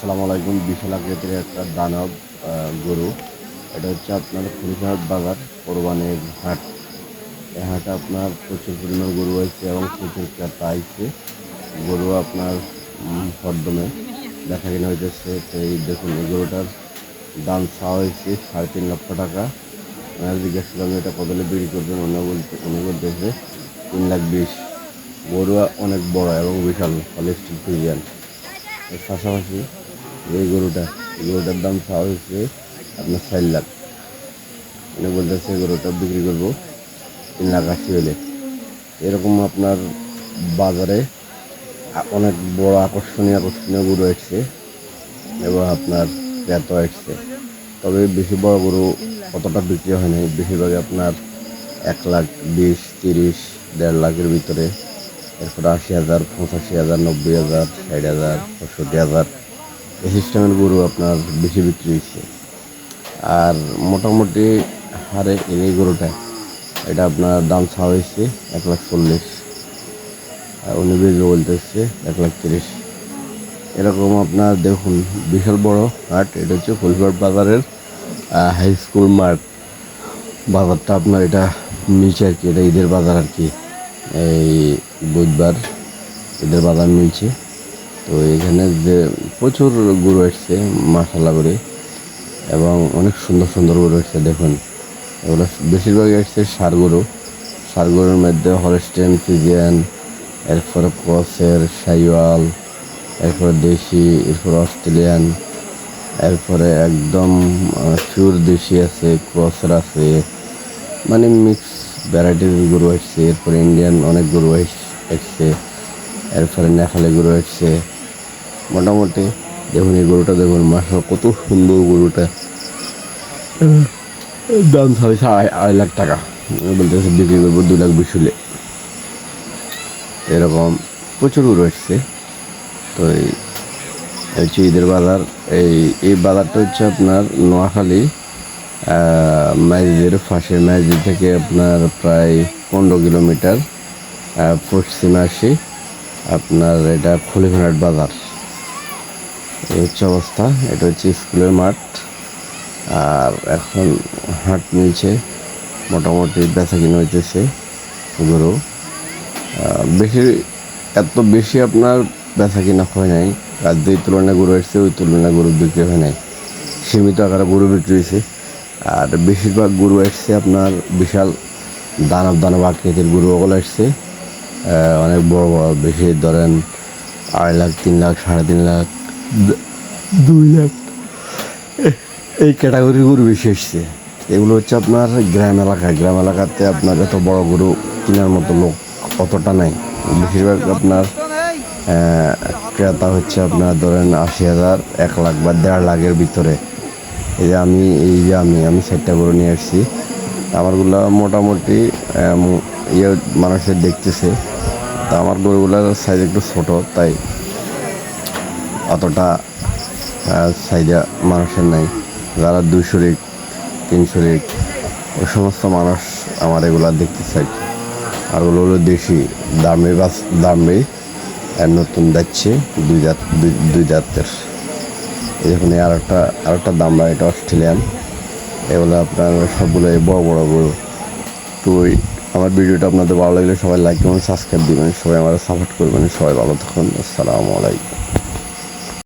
আসসালামু আলাইকুম, বিশাল আকৃতির একটা দানব গরু। এটা হচ্ছে আপনার খুলিশাহাট বাজার, কোরবানির হাট। এই হাটে আপনার প্রচুর পরিমাণ গরু আছে এবং প্রচুর ক্রেতা আইছে গরু আপনার হরদমে দেখা কিনা হইতেছে। তো এই দেখুন, এই গরুটার দাম চাওয়া হয়েছে সাড়ে তিন লক্ষ টাকা। আমি জিজ্ঞেস এটা কত হলে বিক্রি করবেন? অন্য বলতে, উনি বলতেছে, তিন লাখ বিশ। গরু অনেক বড় এবং বিশাল হলিস্টিক ফিজিয়ান এর পাশাপাশি এই গরুটা গরুটার দাম চাওয়া হয়েছে আপনার চার লাখ। মানে বলতেছে, গরুটা বিক্রি করব তিন লাখ আশি হলে। এরকম আপনার বাজারে অনেক বড় আকর্ষণীয় আকর্ষণীয় গরু এসছে এবং আপনার ক্রেতা এসছে। তবে বেশি বড় গরু অতটা বিক্রি হয় নাই। বেশিরভাগই আপনার এক লাখ বিশ, তিরিশ, দেড় লাখের ভিতরে। এরপরে আশি হাজার, পঁচাশি হাজার, নব্বই হাজার, ষাট হাজার, পঁয়ষট্টি হাজার। সিস্টেমের গরু আপনার বেশি বিক্রি হয়েছে। আর মোটামুটি হারে এই গরুটা, এটা আপনার দাম ছাড়া হয়েছে এক লাখ চল্লিশ। আর উনি বিক্রি বলতেছে এক লাখ তিরিশ। এরকম আপনার দেখুন, বিশাল বড় হাট, এটা হচ্ছে ফুলবাড় বাজারের হাই স্কুল মাঠ। বাজারটা আপনার এটা মিলছে আর কি, এটা ঈদের বাজার আর কি। এই বুধবার ঈদের বাজার নিচে তো এখানে যে প্রচুর গরু আসছে মাসালা করে। এবং অনেক সুন্দর সুন্দর গরু এসছে দেখুন। এগুলো বেশিরভাগই আসছে সার গরু। সার গরুর মধ্যে হলস্টেন ফিজিয়ান এরপরে ক্রসের সাইওয়াল এরপরে দেশি, এরপরে অস্ট্রেলিয়ান এরপরে একদম পিওর দেশি আছে ক্রসের আছে। মানে মিক্স ভ্যারাইটির গরু আসছে। এরপরে ইন্ডিয়ান অনেক গরু এসছে এরপরে নেপালি গরু এসছে মোটামুটি দেখুন, এই গরুটা দেখুন মাসা কত সুন্দর গরুটা। দাম ছাড়ছে আড়াই আড়াই লাখ টাকা। বলতেছে বিক্রি করব দু লাখ বিশ হলে এরকম প্রচুর গরু এসছে। তো এই হচ্ছে ঈদের বাজার। এই এই বাজারটা হচ্ছে আপনার নোয়াখালী ম্যাজিদের পাশে। ম্যাজিদ থেকে আপনার প্রায় পনেরো কিলোমিটার পশ্চিমে আসি। আপনার এটা খলিফানাট বাজার। এই হচ্ছে অবস্থা। এটা হচ্ছে স্কুলের মাঠ। আর এখন হাট মিলছে। মোটামুটি বেচা কিনে হইতেছে গরু বেশি, এত বেশি আপনার বেচা কিনা হয় নাই। আর যেই তুলনায় গরু এসছে ওই তুলনায় গরু বিক্রি হয় নাই। সীমিত আকারে গরু বিক্রি হয়েছে আর বেশিরভাগ গরু এসছে আপনার বিশাল দানব দানব আকৃতির গরু ওগুলো এসছে অনেক বড় বড়, বেশি ধরেন আড়াই লাখ, তিন লাখ, সাড়ে তিন লাখ দুই লাখ এই ক্যাটাগরির গরু বেশি এসছে এগুলো হচ্ছে আপনার গ্রাম এলাকা গ্রাম এলাকাতে আপনার এত বড় গরু কেনার মতো লোক অতটা নাই। বেশিরভাগ আপনার ক্রেতা হচ্ছে আপনার ধরেন আশি হাজার, এক লাখ বা দেড় লাখের ভিতরে। এই যে আমি, এই যে আমি আমি চারটা গরু নিয়ে আসছি। আমারগুলো মোটামুটি ইয়ে মানুষের দেখতেছে। তা আমার গরুগুলোর সাইজ একটু ছোটো, তাই অতটা সাইজে মানুষের নাই। যারা দুশো রিক তিনশো রিক ওই সমস্ত মানুষ আমার এগুলা দেখতে চাই আর ওগুলো হলো দেশি, দামে বাস, দামে নতুন যাচ্ছে দুই জাত, দুই দুই জাতের। এখানে আর একটা আর একটা দামড়া এটা অস্ট্রেলিয়ান। এগুলো আপনার সবগুলো বড় বড় গরু তো আমার ভিডিওটা আপনাদের ভালো লাগলে সবাই লাইক এবং সাবস্ক্রাইব দিবেন, সবাই আমার সাপোর্ট করবেন, সবাই ভালো থাকুন, আসসালামু আলাইকুম।